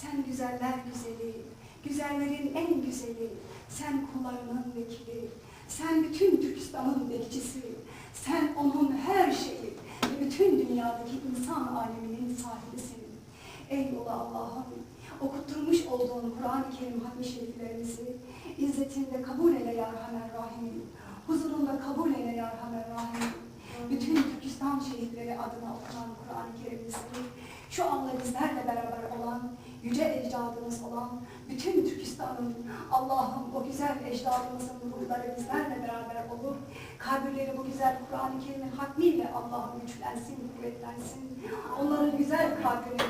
Sen güzeller güzeli, güzellerin en güzeli, sen kullarının vekili, sen bütün Türkistan'ın bekçisi, sen onun her şeyi ve bütün dünyadaki insan aleminin sahibisin. Ey ulu Allah'ım, okutturmuş olduğun Kur'an-ı Kerim hatmi şeriflerimizi izzetinde kabul eyle ya Rahman Rahim, huzurunda kabul eyle ya Rahman Rahim. Bütün Türkistan şehitleri adına okunan Kur'an-ı Kerim'imizi şu anda bizlerle beraber olan, yüce ecdadımız olan bütün Türkistan'ın Allah'ım o güzel ecdadımızın ruhları bizlerle beraber olur. Kabirleri bu güzel Kur'an-ı Kerim'in hatmiyle Allah'ım güçlensin, kuvvetlensin. Onların güzel kabirleri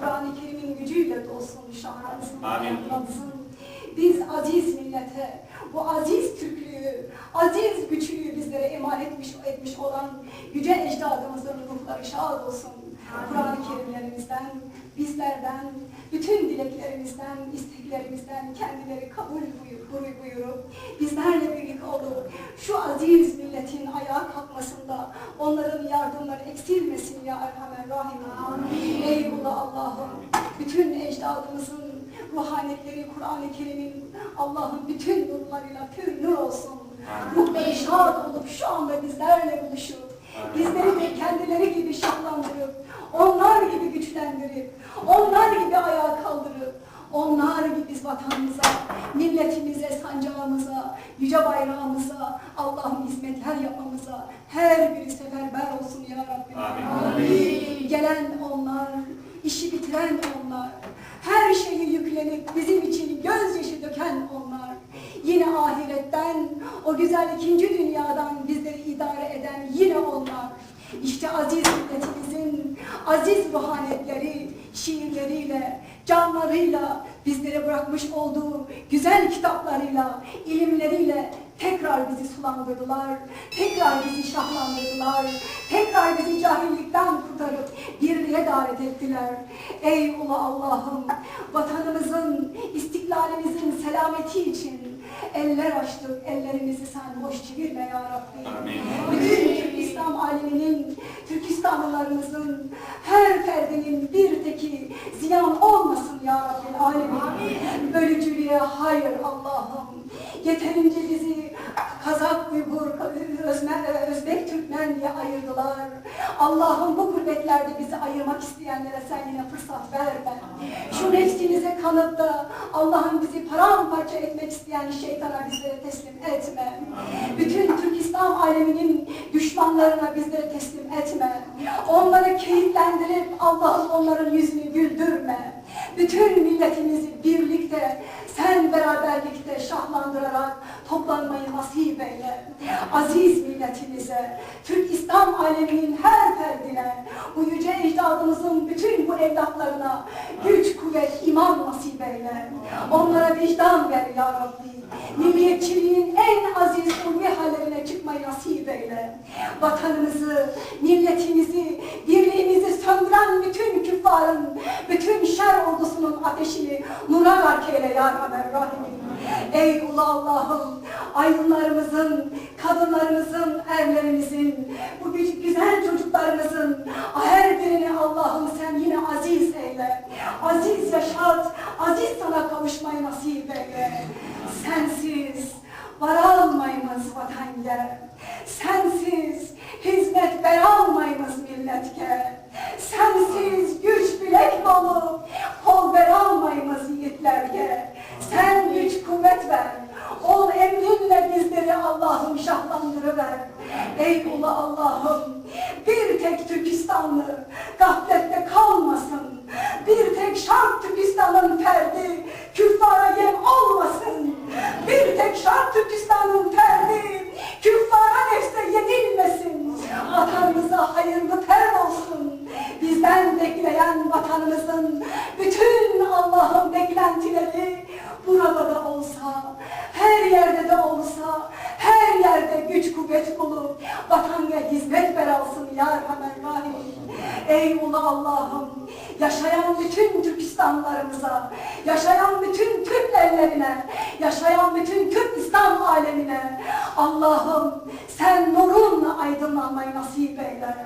Kur'an-ı Kerim'in gücüyle dolsun, şahlansın, Amin. patlansın. Biz aziz millete, bu aziz Türklüğü, aziz güçlüğü bizlere emanet etmiş, etmiş olan yüce ecdadımızın ruhları şad olsun. Kur'an-ı Kerimlerimizden, bizlerden, bütün dileklerimizden, isteklerimizden kendileri kabul buyur, buyur, buyurup bizlerle birlikte olup şu aziz milletin ayağa kalkmasında onların yardımları eksilmesin ya Erhamer Rahim. Ey ulu Allah'ım, bütün ecdadımızın ruhaniyetleri Kur'an-ı Kerim'in Allah'ın bütün nurlarıyla pür nur olsun. Ruhları şad olup şu anda bizlerle buluşup bizleri de kendileri gibi gibi güçlendirip onlar gibi ayağa kaldırıp onlar gibi biz vatanımıza, milletimize, sancağımıza, yüce bayrağımıza, Allah'ın hizmetler yapmamıza her biri seferber olsun ya Rabbi. Amin. Gelen onlar, işi bitiren onlar, her şeyi yüklenip bizim için gözyaşı döken onlar. Yine ahiretten, o güzel ikinci dünyadan bizleri idare eden yine onlar. İşte aziz milletimizin aziz ruhaniyetleri, şiirleriyle, canlarıyla bizlere bırakmış olduğu güzel kitaplarıyla, ilimleriyle tekrar bizi sulandırdılar, tekrar bizi şahlandırdılar, tekrar bizi cahillikten kurtarıp birliğe davet ettiler. Ey ulu Allah'ım, vatanımızın, istiklalimizin selameti için eller açtık, ellerimizi sen boş çevirme ya Rabbi. Amin. Bütün İslam aleminin, Türkistanlılarımızın, her ferdinin bir teki ziyan olmasın ya Rabbi alemin. Bölücülüğe hayır Allah'ım. Yeterince bizi Kazak, Uygur, Özme, Özbek, Türkmen diye ayırdılar. Allah'ım bu gurbetlerde bizi ayırmak isteyenlere sen yine fırsat verme. Şu nefsimize kanıp da Allah'ım bizi paramparça etmek isteyen şeytana bizleri teslim etme. Bütün Türk İslam aleminin düşmanlarına bizleri teslim etme. Onları keyiflendirip Allah'ım onların yüzünü güldürme. Bütün milletimizi birlikte sen beraberlikte şahlandırarak toplanmayı nasip eyle. Aziz milletimize, Türk İslam aleminin her ferdine, bu yüce ecdadımızın bütün bu evlatlarına güç, kuvvet, iman nasip eyle. Onlara vicdan ver ya Rabbi. Milliyetçiliğin en aziz ulvi hallerine çıkmayı nasip eyle. Vatanımızı, milletimizi, birliğimizi söndüren bütün küffarın, bütün şer ordusunun ateşini nura gark eyle ya Rabbi Rahim. Ey ulu Allah'ım, aydınlarımızın, kadınlarımızın, erlerimizin, bu gü- güzel çocuklarımızın her birini Allah'ım sen yine aziz eyle. Aziz yaşat, aziz sana kavuşmayı nasip eyle. Sensiz varalmayımız vatan yer. Sensiz hizmet veralmayımız milletke. Sensiz güç bilek dolu kol veralmayımız yiğitlerge. Sen güç kuvvet ver. Ol emrinle bizleri Allah'ım şahlandırıver. Ey ulu Allah'ım bir tek Türkistanlı gaflette kalmasın. Bir tek şark Türkistan'ın ferdi küffara yem olmasın. Bir tek şark Türkistan'ın ferdi küffara nefse yenilmesin. Vatanımıza hayırlı ter olsun. Bizden bekleyen vatanımızın bütün Allah'ın beklentileri burada da olsa, her yerde de olsa, her yerde güç kuvvet bulup vatana hizmet ver alsın ya Erhamer Rahim. Ey ulu Allah'ım, yaşayan bütün Türkistanlarımıza, yaşayan bütün Türk ellerine, yaşayan bütün Türk İslam alemine Allah'ım sen nurunla aydınlanmayı nasip eyle.